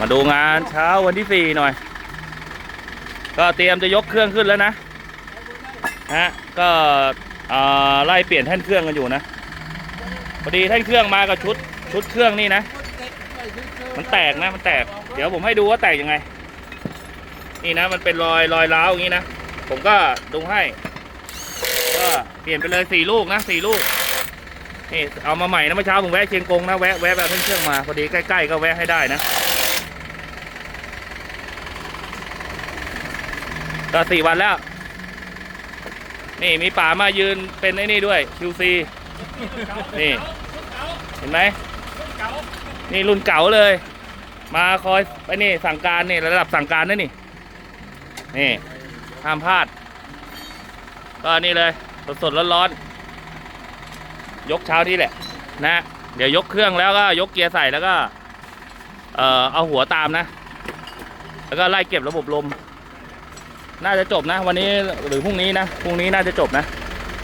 มาดูงานเช้าวันที่สี่หน่อย ก็เตรียมจะยกเครื่องขึ้นแล้วนะฮะก็ไล่เปลี่ยนแท่นเครื่องกันอยู่นะพอดีแท่นเครื่องมากับชุดชุดเครื่องนี่นะ มันแตกนะมันแตก เดี๋ยวผมให้ดูว่าแตกยังไง นี่นะมันเป็นรอยรอยร้าวอย่างนี้นะผมก็ดูให้ ก็เปลี่ยนไปเลยสี่ลูกนะสี่ลูกนี่เอามาใหม่นะเมื่อเช้าผมแวะเชียงกงนะแวะแวะแบบเครื่องมาพอดีใกล้ๆก็แวะให้ได้นะ ก็สี่วันแล้ว นี่มีป่ามายืนเป็นไอ้นี่ด้วย QC นี่เห็นไหมนี่รุ่นเก่าเลย มาคอยไอ้นี่สั่งการนี่ระดับสั่งการนั่นนี่นี่ห้ามพลาด ก็นี่เลยสดๆร้อนๆยกเช้าที่แหละ นะ เดี๋ยวยกเครื่องแล้วก็ยกเกียร์ใส่แล้วก็ เอ่อเอาหัวตามนะ แล้วก็ไล่เก็บระบบลม น่าจะจบนะ วันนี้หรือพรุ่งนี้นะพรุ่งนี้น่าจะจบนะ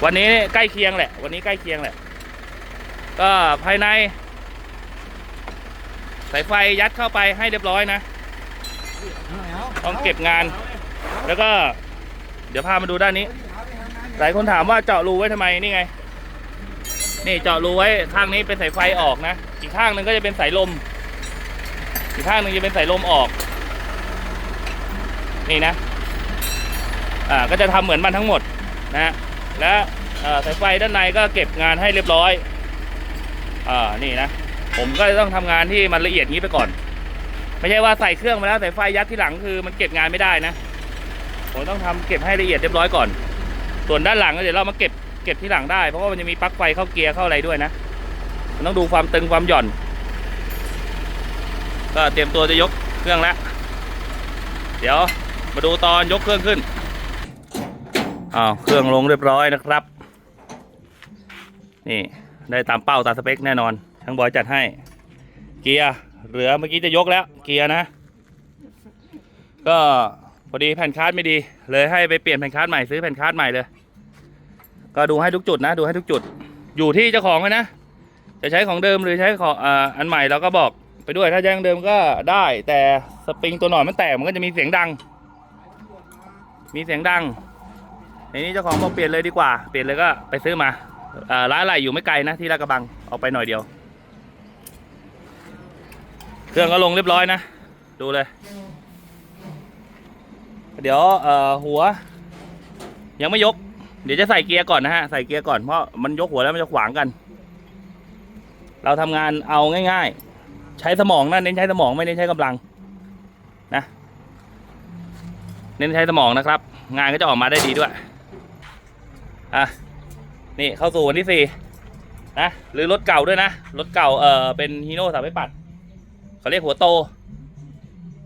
วันนี้ใกล้เคียงแหละ วันนี้ใกล้เคียงแหละ ก็ภายใน สายไฟยัดเข้าไปให้เรียบร้อยนะต้องเก็บงาน แล้วก็ เดี๋ยวพามาดูด้านนี้ หลายคนถามว่าเจาะรูไว้ทำไมนี่ไง นี่เจาะรูไว้ข้างนี้เป็นสายไฟออกนะ อีกข้างหนึ่งก็จะเป็นสายลม อีกข้างหนึ่งจะเป็นสายลมออก นี่นะ อ่าก็จะทำเหมือนมันทั้งหมดนะฮะและสายไฟด้านในก็เก็บงานให้เรียบร้อยอ่านี่นะผมก็ต้องทำงานที่มันละเอียดงี้ไปก่อน ไม่ใช่ว่าใส่เครื่องมาแล้วสายไฟยัดที่หลังคือมันเก็บงานไม่ได้นะผมต้องทำเก็บให้ละเอียดเรียบร้อยก่อน ส่วนด้านหลังเดี๋ยวเรามาเก็บเก็บที่หลังได้เพราะว่ามันจะมีปลั๊กไฟเข้าเกียร์เข้าอะไรด้วยนะมันต้องดูความตึงความหย่อน ก็เตรียมตัวจะยกเครื่องแล้วเดี๋ยวมาดูตอนยกเครื่องขึ้น อ้าวเครื่องลงเรียบร้อยนะครับ นี่ได้ตามเป้าตามสเปคแน่นอนทั้งบอยจัดให้ เกียร์เหลือเมื่อกี้จะยกแล้ว เกียร์นะ ก็พอดีแผ่นคาร์ดไม่ดี เลยให้ไปเปลี่ยนแผ่นคาร์ดใหม่ซื้อแผ่นคาร์ดใหม่เลย ก็ดูให้ทุกจุดนะ ดูให้ทุกจุด อยู่ที่เจ้าของเลยนะ จะใช้ของเดิมหรือใช้ของอ,อันใหม่เราก็บอกไปด้วยถ้าใช้ของเดิมก็ได้ แต่สปริงตัวหน่อยมันแตกมันก็จะมีเสียงดัง มีเสียงดัง ในนี้เจ้าของบอกเปลี่ยนเลยดีกว่า เปลี่ยนเลยก็ไปซื้อมาร้านอะไรอยู่ไม่ไกลนะที่ลาดกระบังออกไปหน่อยเดียว เครื่องก็ลงเรียบร้อยนะ ดูเลย เดี๋ยวหัว ยังไม่ยก เดี๋ยวจะใส่เกียร์ก่อนนะฮะ ใส่เกียร์ก่อนเพราะมันยกหัวแล้วมันจะขวางกัน เราทำงานเอาง่าย ๆ ใช้สมองนะเน้นใช้สมองไม่เน้นใช้กำลังนะ เน้นใช้สมองนะครับ งานก็จะออกมาได้ดีด้วย อะนี่เข้าสู่วันที่สี่นะหรือรถเก่าด้วยนะรถเก่าเออเป็นฮีโน่สามไม้ปัดเขาเรียกหัวโต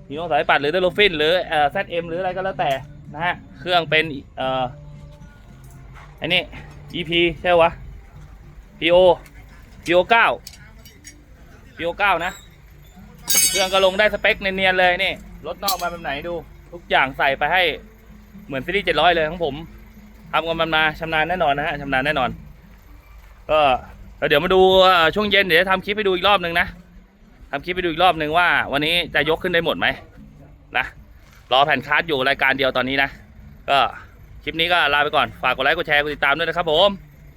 ฮีโน่สายปัดหรือเดลฟินหรือเอ่อ ZM หรืออะไรก็แล้วแต่นะฮะเครื่องเป็นเอ่อไอ้นี่ EP ใช่ปะวะ PO PO 9 PO 9นะเครื่องก็ลงได้สเปคเนียนๆเลยนี่รถนอกมาแบบไหนดู ทุกอย่างใส่ไปให้เหมือนซีรีส์700เลยของผม ทำกันมันมาชำนาญแน่นอนนะฮะชำนาญแน่นอน ก็แล้วเดี๋ยวมาดูช่วงเย็นเดี๋ยวจะทำคลิปไปดูอีกรอบหนึ่งนะทำคลิปไปดูอีกรอบหนึ่งว่า วันนี้จะยกขึ้นได้หมดไหมนะรอแผ่นคาร์ดอยู่รายการเดียวตอนนี้นะ ก็คลิปนี้ก็ลาไปก่อน ฝากกดไลค์กดแชร์กดติดตามด้วยนะครับผม